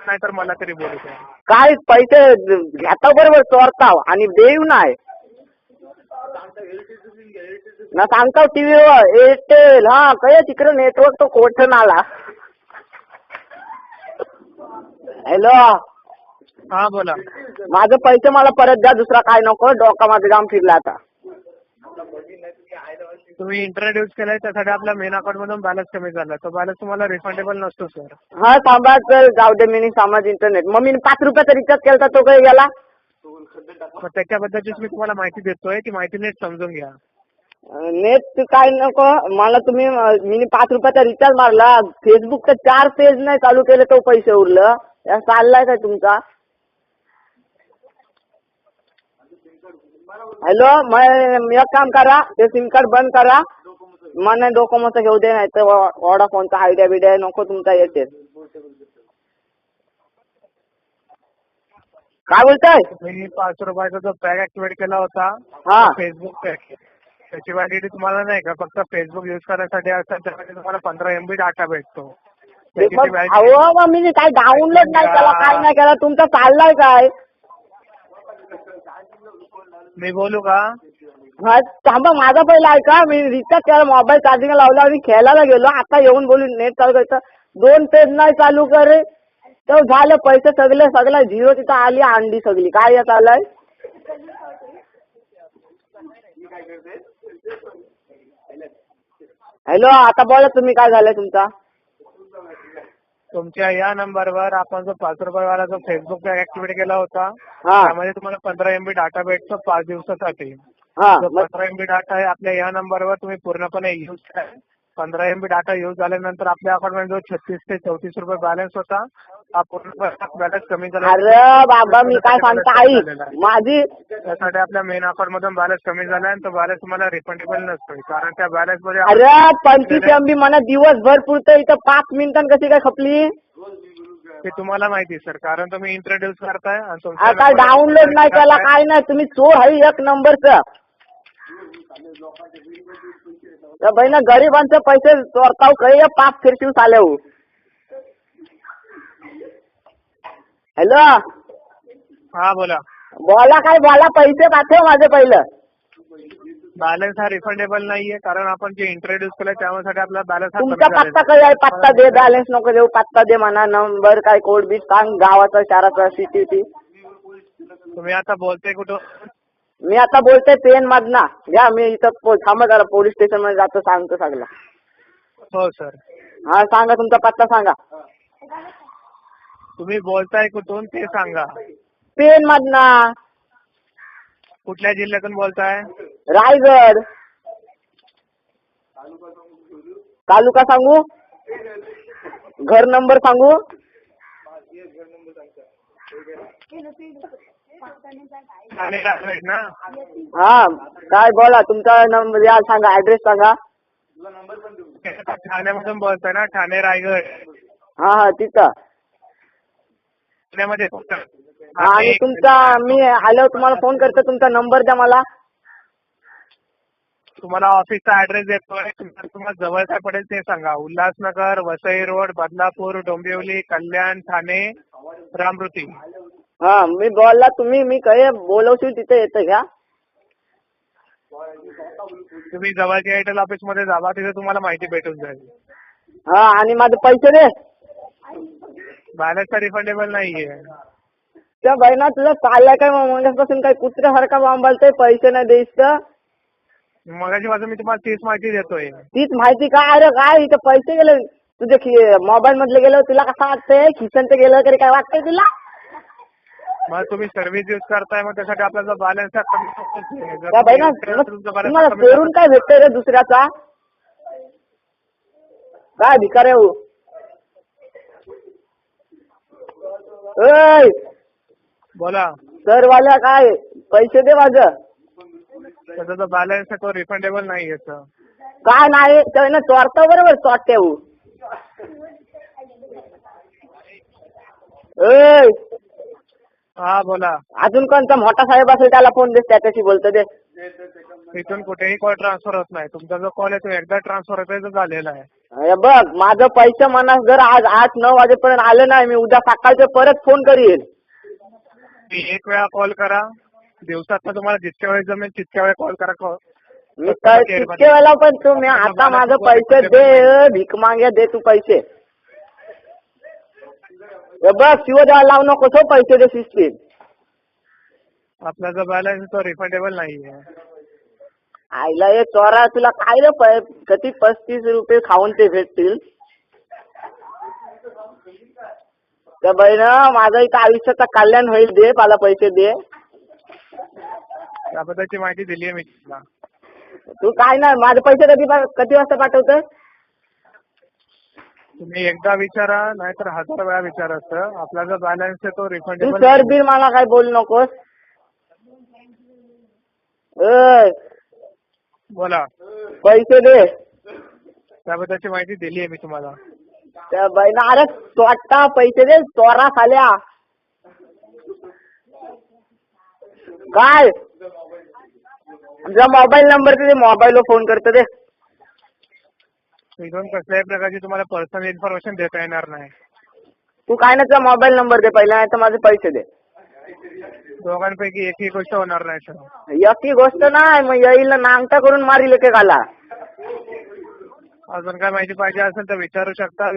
नाही तर मला तरी बोलू द्या. काय पैसे घेता बरोबर चोरताव आणि देऊ नाही. ना सांगताव टीव्हीवर एअरटेल हा काय तिकडे नेटवर्क तो कोठून आला हॅलो हा बोला. माझं पैसे मला परत द्या दुसरा काय नको डोका माझं जाम फिरला आता. तुम्ही इंट्रोड्यूस केलाय त्यासाठी आपल्या मेन अकाउंट मधून बॅलन्स कमी झाला. तो बॅलन्स तुम्हाला रिफंडेबल नसतो सर हा सांभाळ तर जाऊ दे मी समाज इंटरनेट मग मी पाच रुपयाचा रिचार्ज केला तो काही गेला मग त्याच्याबद्दलचीच मी तुम्हाला माहिती देतोय. ती माहिती नीट समजून घ्या. नेट काय नको. मला तुम्ही मी पाच रुपयाचा रिचार्ज मारला. फेसबुकचं चार पेज नाही चालू केले तो पैसे उरलं. या चाललाय काय तुमचा? हॅलो मग एक काम करा ते सिम कार्ड बंद करा. मला डोकोमोचं घेऊ दे नाही तर वॉडाफोनचा आयडिया बिडिया नको तुमचा येते. काय बोलताय? मी पाच रुपयाचा जो पॅक ऍक्टिव्हेट केला होता हा. फेसबुक पॅक त्याची व्हॅलिडिटी तुम्हाला नाही का फक्त फेसबुक युज करण्यासाठी असेल त्यासाठी तुम्हाला पंधरा एमबी डाटा भेटतो. ते त्याची पण- validity- अहो मग मी काय डाउनलोड नाही केला काय नाही केला तुमचा चाललाय काय? मी बोलू का? हा थांबा माझा पहिला ऐका मी रिचार्ज केला मोबाईल चार्जिंग लावला आणि खेळायला गेलो. आता येऊन बोलू नेट चालू करायचं. दोन पेज नाही चालू करे. तर झालं पैसे सगळे सगळं झिरो तिथं आली अंडी सगळी. काय येत आलंय? हॅलो आता बोला तुम्ही काय झालंय तुमचा? तुमच्या या नंबरवर आपण जो पाच रुपयावाला जो फेसबुक ऍक्टिव्हेट केला होता त्यामध्ये तुम्हाला पंधरा एमबी डाटा भेटतो पाच दिवसासाठी. हा. पंधरा एमबी डाटा आहे आपल्या या नंबरवर तुम्ही पूर्णपणे युज करा. पंधरा एमबी डाटा युज झाल्यानंतर आपल्या अकाउंटमध्ये जो छत्तीस ते चौतीस रुपये बॅलन्स होता हा पूर्ण बॅलन्स कमी झाला. अरे बाबा मी काय सांगता आई? माझी त्यासाठी आपल्या मेन अकाउंट मधून बॅलन्स कमी झाला आणि तो बॅलन्स तुम्हाला रिफंडेबल नसतोय कारण त्या बॅलन्समध्ये अरे पंचवीस एमबी मला दिवसभर पुरतं इथं पाच मिनिटां कशी काय खपली? ते तुम्हाला माहिती सर. कारण तुम्ही इंट्रोड्यूस करताय आणि आ, तुमच्या काय number- डाउनलोड नाही केला काय नाही तुम्ही चोर आहे एक नंबरचं. बहिणा गरिबांचे पैसे चोरताव काही पाच फिरशीव चालव हॅलो हा बोला. बोला काय बोला पैसे पाठव माझे पहिलं. बॅलन्स हा रिफंडेबल नाहीये कारण आपण जे इंट्रोड्यूस केलं त्यामुळे आपला बॅलन्स तुमचा पत्ता काय. पत्ता दे बॅलन्स नको देऊ. पत्ता दे म्हणा नंबर काय कोड बी सांग गावाचा शहराचा सिटी तुम्ही आता बोलते कुठं? मी आता बोलतोय पेन मधना. घ्या मी इथं थांबा जरा पोलीस स्टेशनमध्ये जातो सांगतो सगळं. हो सर हा सांगा तुमचा पत्ता सांगा. तुम्ही बोलताय कुठून ते सांगा. पेन मधना. कुठल्या जिल्ह्यातून बोलताय? रायगड. तालुका सांगू? घर नंबर सांगू? हा काय बोला तुमचा नंबर या सांगा ऍड्रेस सांगा. ठाण्यामधून बोलताय ना ठाणे रायगड हा हा तिथं. ठाण्यामध्ये हा, आणि तुमचा मी आल्यावर तुम्हाला फोन करतो तुमचा नंबर द्या मला. तुम्हाला ऑफिसचा ऍड्रेस देतोय तुम्हाला जवळ काय पडेल ते सांगा. उल्हासनगर वसई रोड बदलापूर डोंबिवली कल्याण ठाणे रामृती हा मी बोलला तुम्ही मी काय बोलवशील तिथे येतं घ्या. तुम्ही जवळच्या एअरटेल ऑफिसमध्ये जावा तिथे तुम्हाला माहिती भेटून जाईल. हा आणि माझे पैसे दे. बॅलन्स रिफंडेबल नाहीये. त्या बहिणा तुझं चाललाय काय? मग मगासपासून काय कुत्र्यासारखा बांबालतोय पैसे नाही देईस मगाची बाजू मी तुम्हाला तीच माहिती देतोय. तीच माहिती काय अरे काय इथे पैसे गेले. तुझे मोबाईल मधले गेलं तुला कसं वाटतंय? खिचनचं गेलं तरी काय वाटतंय तुला? मग तुम्ही सर्व्हिस युज करताय मग त्यासाठी आपला जो बॅलन्स आहे आहे. तुम्हाला चोरून काय भेटतंय रे दुसऱ्याचा? काय भिकार हो? ऐ बोला. सरवाल्या काय? पैसे दे माझं. त्याचा जो बॅलन्स आहे तो रिफंडेबल नाही याचं काय नाही तर ना चोरता बरोबर चोरते हो. हा बोला. अजून कोणता मोठा साहेब असेल त्याला फोन दे त्याच्याशी बोलतो दे. इथून कुठेही कॉल ट्रान्सफर होत नाही. तुमचा जो कॉल आहे तो एकदा ट्रान्सफर होतोय तो झालेला आहे. बघ माझं पैसे मनास जर आज आठ नऊ वाजेपर्यंत आले नाही मी उद्या सकाळचे परत फोन करीन. तुम्ही एक वेळा कॉल करा. दिवसात तुम्हाला जितक्या वेळेस जमेल तितक्या वेळा कॉल करा call. मी काय तितके वेळेला पण तुम्ही आता माझं पैसे दे भीक माग्या दे तू पैसे. हे बघ शिव द्यायला लावू नको सो पैसे दे शिस्तीत. आपला जो बॅलन्स तो रिफंडेबल नाहीये. आईला हे चोरा तुला काय रे पै किती पस्तीस रुपये खाऊन ते भेटतील? त्या बहिण माझं इथं आयुष्याचं कल्याण होईल दे मला पैसे दे. त्याबद्दलची माहिती दिली आहे मी तुला. तू काय नाही माझे पैसे कधी किती वाजता पाठवतोय तुम्ही एकदा विचारा नाहीतर हजार वेळा विचारा सर. आपला जो बॅलन्स आहे तो तू रिफंडेबल सर बिल मला काय बोलू नकोस? ए बोला. पैसे दे. त्याबद्दलची माहिती दिली आहे मी तुम्हाला. त्या बहिणा अरे स्वतः पैसे दे चोरा खाल्या. काय? आमचा मोबाईल नंबर दे मोबाईलवर फोन करतो दे इथून कसल्याही प्रकारची तुम्हाला पर्सनल इन्फॉर्मेशन देता येणार नाही. तू काय ना तुझा मोबाईल नंबर दे पहिला नाही तर माझे पैसे दे. दोघांपैकी एकही गोष्ट होणार नाही सर. यकी गोष्ट नाही मग येईल ना नांगटा करून मारील एकेकाला. अजून काय माहिती पाहिजे असेल तर विचारू शकता.